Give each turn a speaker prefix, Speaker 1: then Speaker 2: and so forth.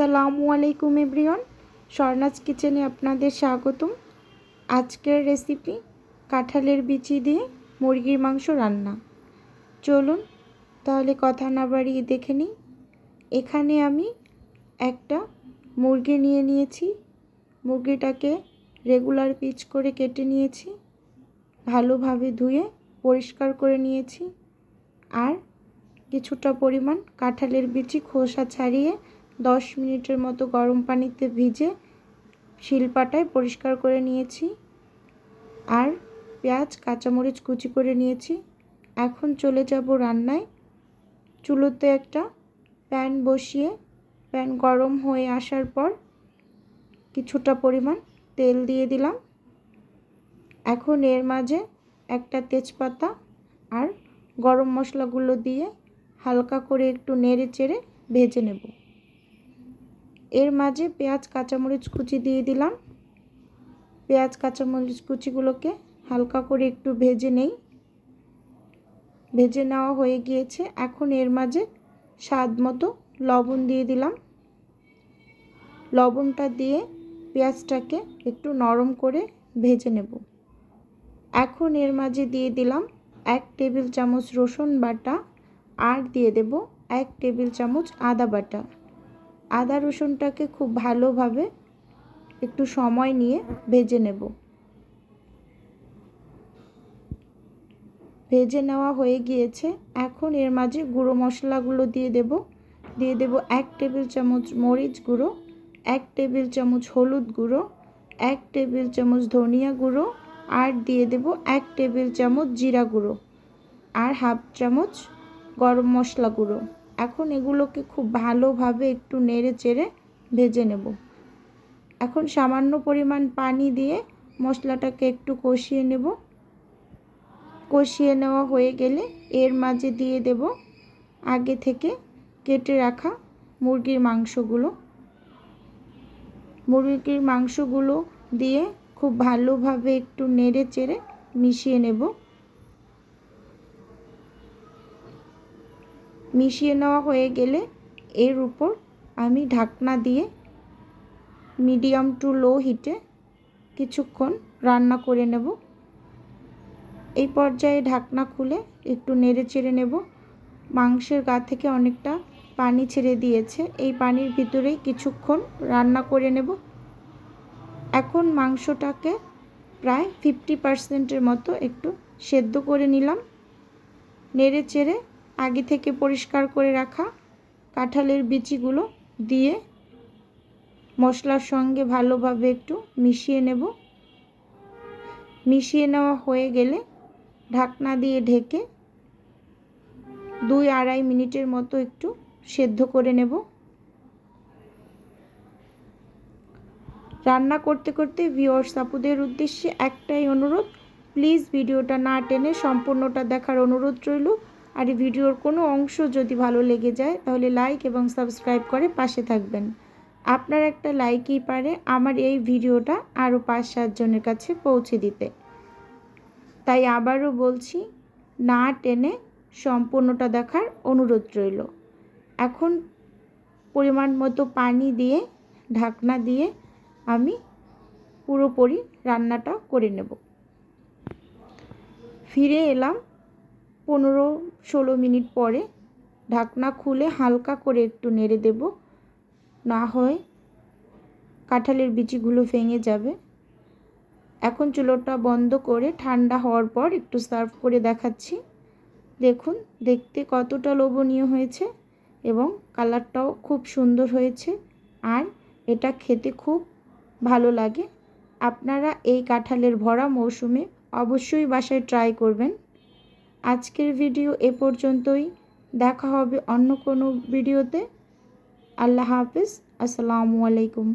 Speaker 1: আসসালামু আলাইকুম এভরিওয়ান। স্বর্ণাজ কিচেনে আপনাদের স্বাগতম। আজকের রেসিপি কাঁঠালের বিচি দিয়ে মুরগির মাংস রান্না। চলুন তাহলে কথা না বাড়িয়ে দেখে নিই। এখানে আমি একটা মুরগি নিয়ে নিয়েছি। মুরগিটাকে রেগুলার পিচ করে কেটে নিয়েছি। ভালোভাবে ধুয়ে পরিষ্কার করে নিয়েছি। আর কিছুটা পরিমাণ কাঁঠালের বিচি খোসা ছাড়িয়ে দশ মিনিটের মতো গরম পানিতে ভিজে শিলপাটায় পরিষ্কার করে নিয়েছি। আর পেঁয়াজ, কাঁচামরিচ কুচি করে নিয়েছি। এখন চলে যাব রান্নায়। চুলোতে একটা প্যান বসিয়ে, প্যান গরম হয়ে আসার পর কিছুটা পরিমাণ তেল দিয়ে দিলাম। এখন এর মাঝে একটা তেজপাতা আর গরম মশলাগুলো দিয়ে হালকা করে একটু নেড়ে চেড়ে ভেজে নেব। এর মাঝে পেঁয়াজ, কাঁচামরিচ কুচি দিয়ে দিলাম। পেঁয়াজ, কাঁচামরিচ কুচিগুলোকে হালকা করে একটু ভেজে নেই। ভেজে নেওয়া হয়ে গিয়েছে। এখন এর মাঝে স্বাদ মতো লবণ দিয়ে দিলাম। লবণটা দিয়ে পেঁয়াজটাকে একটু নরম করে ভেজে নেব। এখন এর মাঝে দিয়ে দিলাম এক টেবিল চামচ রসুন বাটা। আর দিয়ে দেব এক টেবিল চামচ আদা বাটা। আদা রসুনটাকে খুব ভালোভাবে একটু সময় নিয়ে ভেজে নেব। ভেজে নেওয়া হয়ে গিয়েছে। এখন এর মাঝে গুঁড়ো মশলাগুলো দিয়ে দেব। দিয়ে দেব এক টেবিল চামচ মরিচ গুঁড়ো, এক টেবিল চামচ হলুদ গুঁড়ো, এক টেবিল চামচ ধনিয়া গুঁড়ো আর দিয়ে দেব এক টেবিল চামচ জিরা গুঁড়ো আর হাফ চামচ গরম মশলা গুঁড়ো। এখন এগুলোকে খুব ভালোভাবে একটু নেড়ে চেড়ে ভেজে নেব। এখন সামান্য পরিমাণ পানি দিয়ে মশলাটাকে একটু কষিয়ে নেব। কষিয়ে নেওয়া হয়ে গেলে এর মাঝে দিয়ে দেব আগে থেকে কেটে রাখা মুরগির মাংসগুলো। মুরগির মাংসগুলো দিয়ে খুব ভালোভাবে একটু নেড়ে চেড়ে মিশিয়ে নেব। মিশিয়ে নেওয়া হয়ে গেলে এর উপর আমি ঢাকনা দিয়ে মিডিয়াম টু লো হিটে কিছুক্ষণ রান্না করে নেব। এই পর্যায়ে ঢাকনা খুলে একটু নেড়ে চেড়ে নেব। মাংসের গা থেকে অনেকটা পানি ছেড়ে দিয়েছে। এই পানির ভিতরেই কিছুক্ষণ রান্না করে নেব। এখন মাংসটাকে প্রায় ফিফটি পার্সেন্টের মতো একটু সেদ্ধ করে নিলাম। নেড়ে চেড়ে আগে থেকে পরিষ্কার করে রাখা কাঁঠালের বিচিগুলো দিয়ে মশলার সঙ্গে ভালোভাবে একটু মিশিয়ে নেব। মিশিয়ে নেওয়া হয়ে গেলে ঢাকনা দিয়ে ঢেকে দুই আড়াই মিনিটের মতো একটু সেদ্ধ করে নেব। রান্না করতে করতে ভিওর্স আপুদের উদ্দেশ্যে একটাই অনুরোধ, প্লিজ ভিডিওটা না টেনে সম্পূর্ণটা দেখার অনুরোধ রইল। আর এই ভিডিওর কোনো অংশ যদি ভালো লেগে যায়, তাহলে লাইক এবং সাবস্ক্রাইব করে পাশে থাকবেন। আপনার একটা লাইকই পারে আমার এই ভিডিওটা আরও পাঁচ সাতজনের কাছে পৌঁছে দিতে। তাই আবারও বলছি, না টেনে সম্পূর্ণটা দেখার অনুরোধ রইল। এখন পরিমাণ মতো পানি দিয়ে, ঢাকনা দিয়ে আমি পুরোপুরি রান্নাটা করে নেব। ফিরে এলাম পনেরো ষোলো মিনিট পরে ঢাকনা খুলে হালকা করে একটু নেড়ে দেব। না হয় কাঁঠালের বিচিগুলো ভেঙে যাবে। এখন চুলোটা বন্ধ করে ঠান্ডা হওয়ার পর একটু সার্ভ করে দেখাচ্ছি। দেখুন, দেখতে কতটা লোভনীয় হয়েছে এবং কালারটাও খুব সুন্দর হয়েছে আর এটা খেতে খুব ভালো লাগে। আপনারা এই কাঁঠালের ভরা মৌসুমে অবশ্যই বাসায় ট্রাই করবেন। আজকের ভিডিও এ পর্যন্তই। দেখা হবে অন্য কোনো ভিডিওতে। আল্লাহ হাফিজ। আসসালামু আলাইকুম।